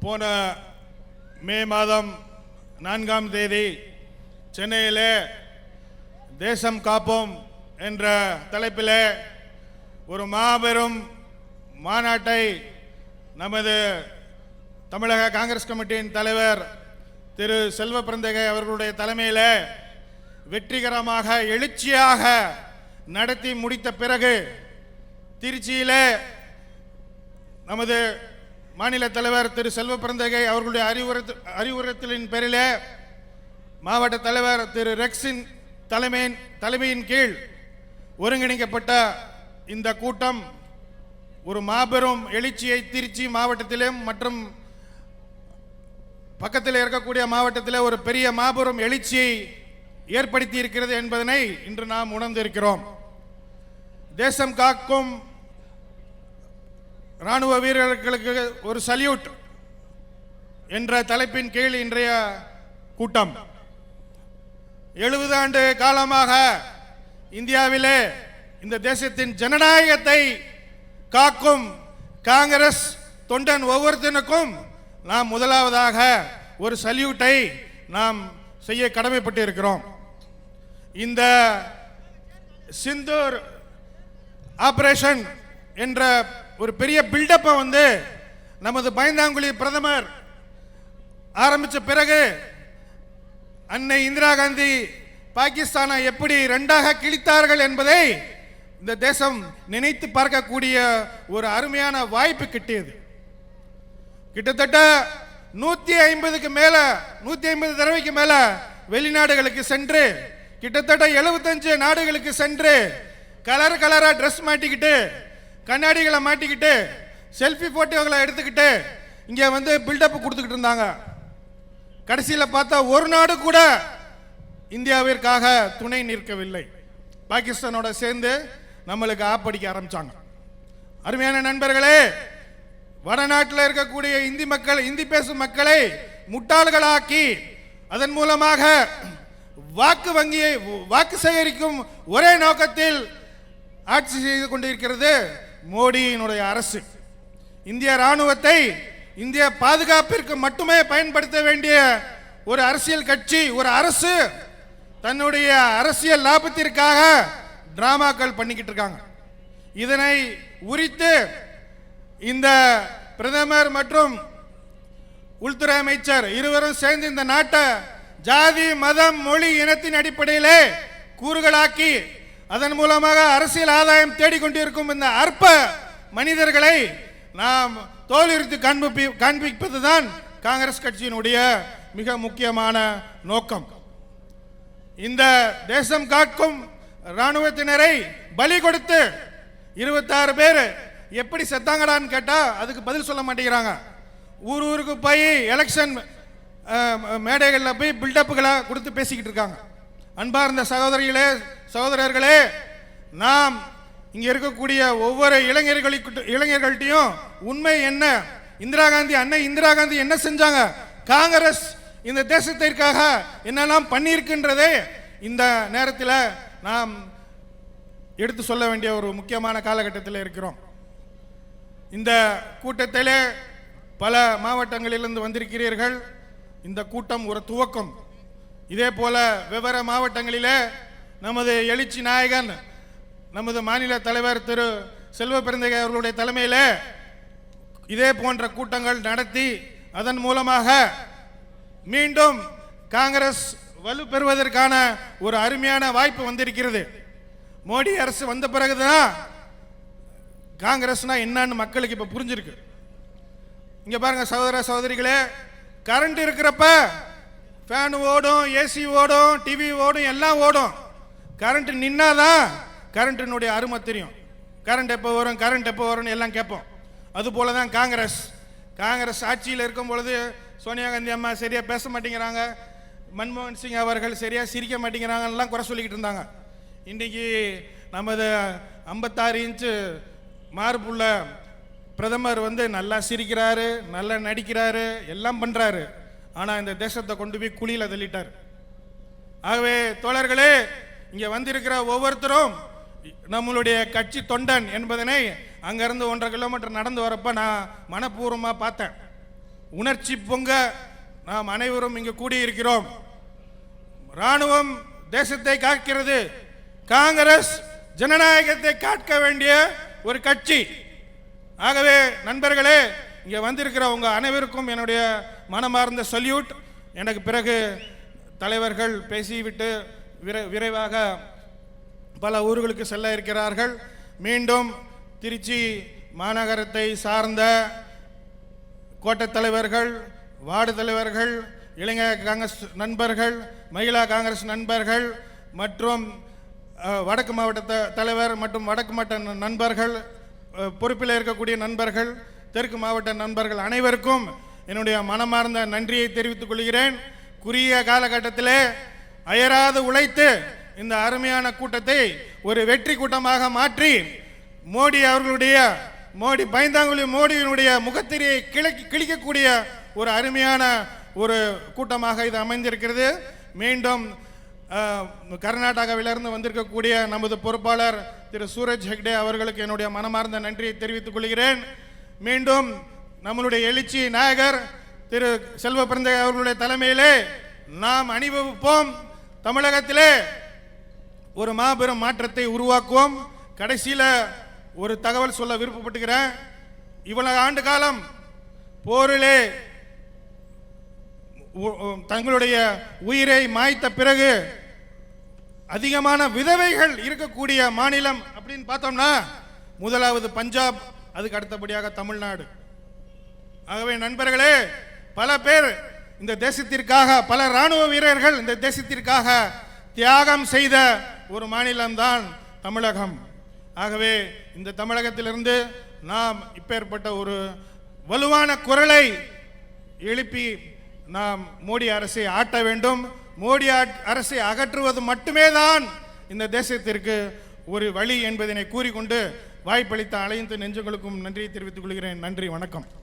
போன மே மாதம் நான்காம் தேதி சென்னையிலே தேசம் காப்போம் என்ற தலைப்பிலே ஒரு மாபெரும் மாநாட்டை நமது தமிழக காங்கிரஸ் கமிட்டியின் தலைவர் திரு செல்வ பிறந்தகை அவர்களுடைய தலைமையில் வெற்றிகரமாக எழுச்சியாக நடத்தி முடித்த பிறகு திருச்சியிலே நமது மாநில தலைவர் திரு செல்வ பிறந்தகை அவர்களுடைய அறிவுறுத்த அறிவுறுத்தலின் பேரிலே மாவட்ட தலைவர் திரு ரெக்ஸின் தலைமையின் தலைமையின் கீழ் ஒருங்கிணைக்கப்பட்ட இந்த கூட்டம் ஒரு மாபெரும் எழுச்சியை திருச்சி மாவட்டத்திலும் மற்றும் பக்கத்தில் இருக்கக்கூடிய மாவட்டத்தில் ஒரு பெரிய மாபெரும் எழுச்சியை ஏற்படுத்தி இருக்கிறது என்பதனை இன்று நாம் உணர்ந்திருக்கிறோம். தேசம் காக்கும் ராணுவ வீரர்களுக்கு ஒரு சல்யூட் என்ற தலைப்பின் கீழ் இன்றைய கூட்டம். எழுபது ஆண்டு காலமாக இந்தியாவிலே இந்த தேசத்தின் ஜனநாயகத்தை காக்கும் காங்கிரஸ் தொண்டன் ஒவ்வொருத்தனுக்கும் நாம் முதலாவதாக ஒரு சல்யூட்டை நாம் செய்ய கடமைப்பட்டு இருக்கிறோம் இந்த சிந்தூர் ஆபரேஷன் என்ற ஒரு பெரிய பில்டப்பை வந்து நமது பயந்தாங்குழி பிரதமர் ஆரம்பித்த பிறகு அன்னை இந்திரா காந்தி பாகிஸ்தானை எப்படி ரெண்டாக கிழித்தார்கள் என்பதை இந்த தேசம் நினைத்து பார்க்கக்கூடிய ஒரு அருமையான வாய்ப்பு கிட்டியது. கிட்டத்தட்ட நூத்தி ஐம்பதுக்கு மேல நூத்தி ஐம்பது தடவைக்கு மேல வெளிநாடுகளுக்கு சென்று கிட்டத்தட்ட 75 நாடுகளுக்கு சென்று கலர் கலரா ட்ரெஸ் மாட்டிக்கிட்டு கண்ணாடிகளை மாட்டிக்கிட்டு செல்ஃபி போட்டோகளை எடுத்துக்கிட்டு இங்கே வந்து பில்டப் கொடுத்துக்கிட்டு இருந்தாங்க. கடைசியில் பார்த்தா ஒரு நாடு கூட இந்தியாவிற்காக துணை நிற்கவில்லை. பாகிஸ்தானோட சேர்ந்து நம்மளுக்கு ஆப்படிக்க ஆரம்பித்தாங்க அருமையான நண்பர்களே வடநாட்டில் இருக்கக்கூடிய இந்தி மக்கள் இந்தி பேசும் மக்களை முட்டாள்களாக்கி அதன் மூலமாக வாக்கு வங்கியை வாக்கு சேகரிக்கும் ஒரே நோக்கத்தில் ஆட்சி செய்து கொண்டிருக்கிறது மோடியினுடைய அரசு. இந்திய ராணுவத்தை இந்திய பாதுகாப்பிற்கு மட்டுமே பயன்படுத்த வேண்டிய ஒரு அரசியல் கட்சி ஒரு அரசு தன்னுடைய அரசியல் லாபத்திற்காக டிராமாக்கள் பண்ணிக்கிட்டு இருக்காங்க. இதனை உரித்து இந்த பிரதமர் மற்றும் உள்துறை அமைச்சர் இருவரும் சேர்ந்து இந்த நாட்டை ஜாதி மதம் மொழி இனத்தின் அடிப்படையிலே கூறுகளாக்கி அதன் மூலமாக அரசியல் ஆதாயம் தேடிக்கொண்டிருக்கும் இந்த அற்ப மனிதர்களை நாம் தோலுரித்து காண்பி காண்பிப்பதுதான் காங்கிரஸ் கட்சியினுடைய மிக முக்கியமான நோக்கம். இந்த தேசம் காக்கும் ராணுவத்தினரை பலி கொடுத்து இருபத்தாறு பேர் எப்படி செத்தாங்கடான்னு கேட்டால் அதுக்கு பதில் சொல்ல மாட்டேங்கிறாங்க. ஊர் ஊருக்கு போய் எலெக்ஷன் மேடைகளில் போய் பில்டப்புகளை கொடுத்து பேசிக்கிட்டு இருக்காங்க. அன்பார்ந்த சகோதரிகளே சகோதரர்களே நாம் இங்கே இருக்கக்கூடிய ஒவ்வொரு இளைஞர்களுக்கு இளைஞர்கள்ட்டையும் உண்மை என்ன? இந்திரா காந்தி அன்னை இந்திரா காந்தி என்ன செஞ்சாங்க? காங்கிரஸ் இந்த தேசத்திற்காக என்னெல்லாம் பண்ணியிருக்கின்றதே இந்த நேரத்தில் நாம் எடுத்து சொல்ல வேண்டிய ஒரு முக்கியமான காலகட்டத்தில் இருக்கிறோம். இந்த கூட்டத்திலே பல மாவட்டங்களிலிருந்து வந்திருக்கிறீர்கள். இந்த கூட்டம் ஒரு துவக்கம். இதே போல வெவ்வேறு மாவட்டங்களிலே நமது எழுச்சி நாயகன் நமது மாநில தலைவர் திரு செல்வ பெருந்தகை அவர்களுடைய தலைமையிலே இதே போன்ற கூட்டங்கள் நடத்தி அதன் மூலமாக மீண்டும் காங்கிரஸ் வலு பெறுவதற்கான ஒரு அருமையான வாய்ப்பு வந்திருக்கிறது. மோடி அரசு வந்த பிறகுதான் காங்கிரஸ்னா என்னன்னு மக்களுக்கு இப்போ புரிஞ்சிருக்கு. இங்கே பாருங்க சகோதர சகோதரிகளே கரண்ட் இருக்கிறப்ப ஃபேன் ஓடும் ஏசி ஓடும் டிவி ஓடும் எல்லாம் ஓடும். கரண்ட் நின்னாதான் கரண்ட்டினுடைய அருமை தெரியும். கரண்ட் எப்போ வரும் கரண்ட் எப்போ வரும்னு எல்லாம் கேட்போம். அதுபோல தான் காங்கிரஸ். காங்கிரஸ் ஆட்சியில் இருக்கும் பொழுது சோனியா காந்தி அம்மா சரியாக பேச மாட்டேங்கிறாங்க. மன்மோகன் சிங் அவர்கள் சரியாக சிரிக்க மாட்டேங்கிறாங்கலாம் குறை சொல்லிக்கிட்டு இருந்தாங்க. இன்றைக்கி நமது ஐம்பத்தாறு இன்ச்சு மார்புள்ள பிரதமர் வந்து நல்லா சிரிக்கிறாரு நல்லா நடிக்கிறாரு எல்லாம் பண்ணுறாரு ஆனால் இந்த தேசத்தை கொண்டு போய் குழியில் தள்ளிட்டார். ஆகவே தோழர்களே இங்கே வந்திருக்கிற ஒவ்வொருத்தரும் நம்மளுடைய கட்சி தொண்டன் என்பதனை அங்கேருந்து ஒன்றரை கிலோமீட்டர் நடந்து வரப்போ நான் மனப்பூர்வமாக பார்த்தேன். உணர்ச்சி பொங்க நாம் அனைவரும் இங்கு கூடியிருக்கிறோம். ராணுவம் தேசத்தை காக்கிறது. காங்கிரஸ் ஜனநாயகத்தை காக்க வேண்டிய ஒரு கட்சி. ஆகவே நண்பர்களே இங்கே வந்திருக்கிற உங்கள் அனைவருக்கும் என்னுடைய மனமார்ந்த சல்யூட் எனக்கு பிறகு தலைவர்கள் பேசிவிட்டு விரை விரைவாக பல ஊர்களுக்கு செல்ல இருக்கிறார்கள். மீண்டும் திருச்சி மாநகரத்தை சார்ந்த கோட்டை தலைவர்கள் வார்டு தலைவர்கள் இளைஞர் காங்கிரஸ் நண்பர்கள் மகிழா காங்கிரஸ் நண்பர்கள் மற்றும் வடக்கு மாவட்ட தலைவர் மற்றும் வடக்கு மாவட்ட ந- நண்பர்கள் பொறுப்பில் இருக்கக்கூடிய நண்பர்கள் தெற்கு மாவட்ட நண்பர்கள் அனைவருக்கும் என்னுடைய மனமார்ந்த நன்றியை தெரிவித்துக் கொள்கிறேன். குறுகிய காலகட்டத்தில் அயராது உழைத்து இந்த அருமையான கூட்டத்தை ஒரு வெற்றி கூட்டமாக மாற்றி மோடி அவர்களுடைய மோடி பைந்தாங்குழி மோடியினுடைய முகத்திரையை கிழக்கி கிழிக்கக்கூடிய ஒரு அருமையான ஒரு கூட்டமாக இது அமைந்திருக்கிறது. மீண்டும் கர்நாடகாவிலிருந்து வந்திருக்கக்கூடிய நமது பொறுப்பாளர் திரு சூரஜ் ஹெக்டே அவர்களுக்கு என்னுடைய மனமார்ந்த நன்றியை தெரிவித்துக் கொள்கிறேன். மீண்டும் நம்மளுடைய எழுச்சி நாயகர் திரு செல்வ பிறந்த அவர்களுடைய தலைமையிலே நாம் அணிவகுப்போம். தமிழகத்திலே ஒரு மாபெரும் மாற்றத்தை உருவாக்குவோம். கடைசியில் ஒரு தகவல் சொல்ல விருப்பப்பட்டுக்கிறேன். இவ்வளவு ஆண்டு காலம் போரிலே தங்களுடைய உயிரை மாய்த்த பிறகு அதிகமான விதவைகள் இருக்கக்கூடிய மாநிலம் அப்படின்னு பார்த்தோம்னா முதலாவது பஞ்சாப் அதுக்கு அடுத்தபடியாக தமிழ்நாடு. ஆகவே நண்பர்களே பல பேர் இந்த தேசத்திற்காக பல ராணுவ வீரர்கள் இந்த தேசத்திற்காக தியாகம் செய்த ஒரு மாநிலம்தான் தமிழகம். ஆகவே இந்த தமிழகத்திலிருந்து நாம் இப்பேற்பட்ட ஒரு வலுவான குரலை எழுப்பி நாம் மோடி அரசை ஆட்ட வேண்டும். மோடி ஆட்- அரசை அகற்றுவது மட்டுமே தான் இந்த தேசத்திற்கு ஒரு வழி என்பதனை கூறிக்கொண்டு வாய்ப்பளித்த அலைந்து நெஞ்சங்களுக்கும் நன்றியை தெரிவித்துக் கொள்கிறேன். நன்றி வணக்கம்.